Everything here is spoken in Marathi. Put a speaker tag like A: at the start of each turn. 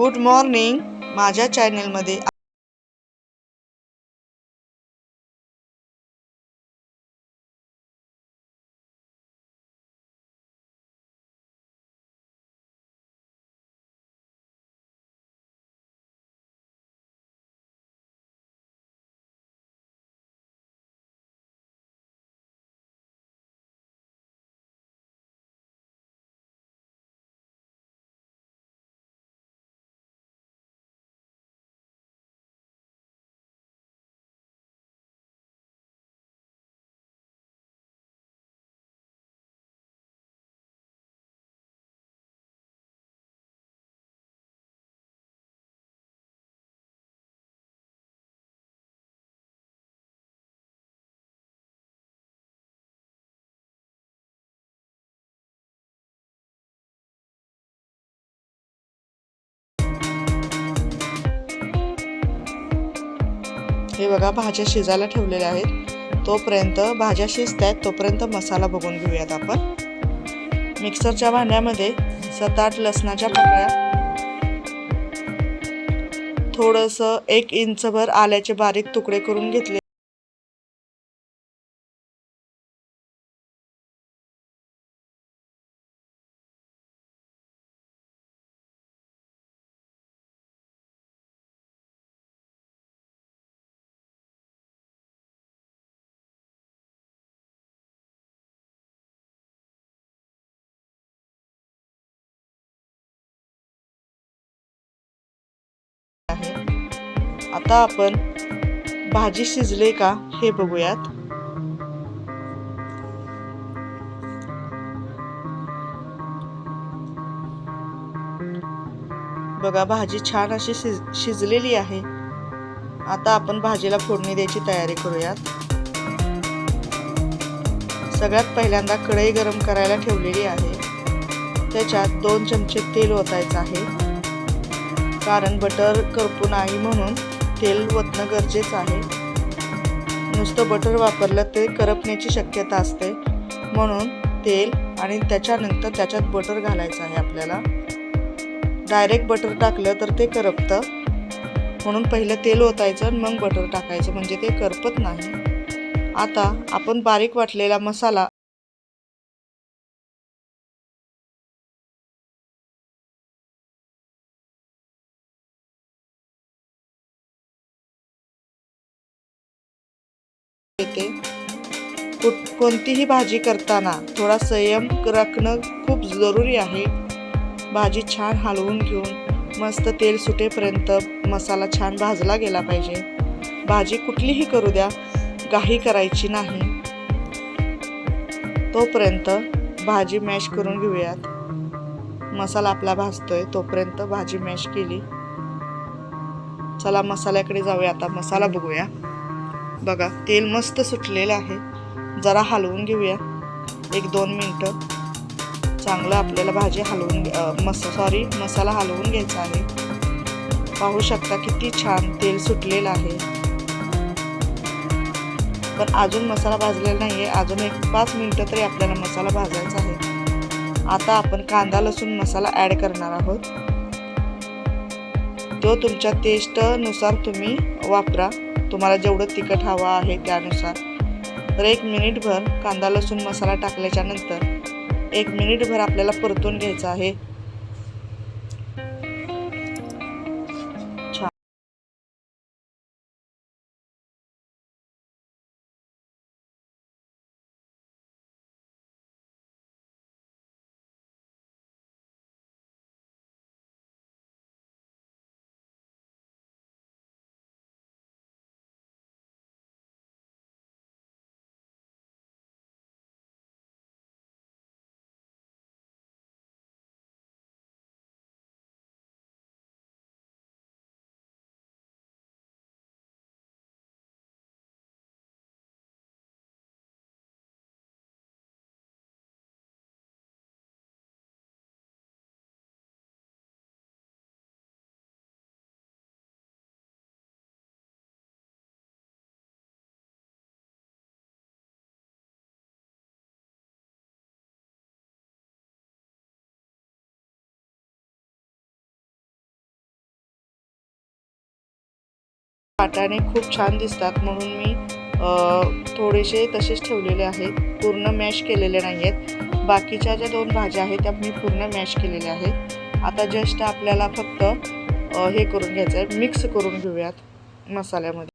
A: गुड मॉर्निंग माझ्या चॅनेलमध्ये हे बघा भाज्या शिजायला ठेवलेल्या आहेत. तोपर्यंत भाज्या शिजत आहेत तोपर्यंत मसाला बघून घेऊयात आपण. मिक्सरच्या भांड्यामध्ये सात आठ लसणाच्या पाकळ्या थोडंसं एक इंचभर आल्याचे बारीक तुकडे करून घेतले. आता आपण भाजी शिजले का हे बघूयात. बघा भाजी छान अशी शिज शिजलेली आहे. आता आपण भाजीला फोडणी द्यायची तयारी करूयात. सगळ्यात पहिल्यांदा कढई गरम करायला ठेवलेली आहे. त्याच्यात दोन चमचे तेल ओतायचं आहे. कारण बटर करपू नाही म्हणून तेल ओतणं गरजेचं आहे. नुसतं बटर वापरलं ते करपण्याची शक्यता असते. म्हणून तेल आणि त्याच्यानंतर त्याच्यात बटर घालायचं आहे आपल्याला. डायरेक्ट बटर टाकलं तर ते करपतं. म्हणून पहिलं तेल ओतायचं आणि मग बटर टाकायचं म्हणजे ते करपत नाही. आता आपण बारीक वाटलेला मसाला येते. कुठ कोणतीही भाजी करताना थोडा संयम राखणं खूप जरुरी आहे. भाजी छान हलवून घेऊन मस्त तेल सुटेपर्यंत मसाला छान भाजला गेला पाहिजे. भाजी कुठलीही करू द्या काही करायची नाही. तोपर्यंत भाजी मॅश करून घेऊयात. मसाला आपला भाजतोय तोपर्यंत भाजी मॅश केली. चला मसाल्याकडे जाऊया आता मसाला बघूया. बघा तेल मस्त सुटलेलं आहे. जरा हलवून घेऊया. एक दोन मिनटं. चांगलं आपल्याला भाजी हलवून मस सॉरी मसाला हलवून घ्यायचा आहे. पाहू शकता किती छान तेल सुटलेलं आहे. पण अजून मसाला भाजलेला नाही आहे अजून एक पाच मिनटं तरी आपल्याला मसाला भाजायचा आहे. आता आपण कांदा लसूण मसाला ॲड करणार आहोत. तो तुमच्या टेस्टनुसार तुम्ही वापरा. तुम्हाला जेवढं तिखट हवं आहे त्यानुसार. तर एक मिनिटभर कांदा लसूण मसाला टाकल्याच्यानंतर एक मिनिटभर आपल्याला परतून घ्यायचा आहे. वाटाणे खूप छान दिसतात म्हणून मी थोडेसे तसेच ठेवलेले आहेत. पूर्ण मॅश केलेले नाही आहेत बाकीच्या ज्या दोन भाज्या आहेत त्या मी पूर्ण मॅश केलेल्या आहेत. आता जस्ट आपल्याला फक्त हे करून घ्यायचं आहे मिक्स करून घेऊयात मसाल्यामध्ये.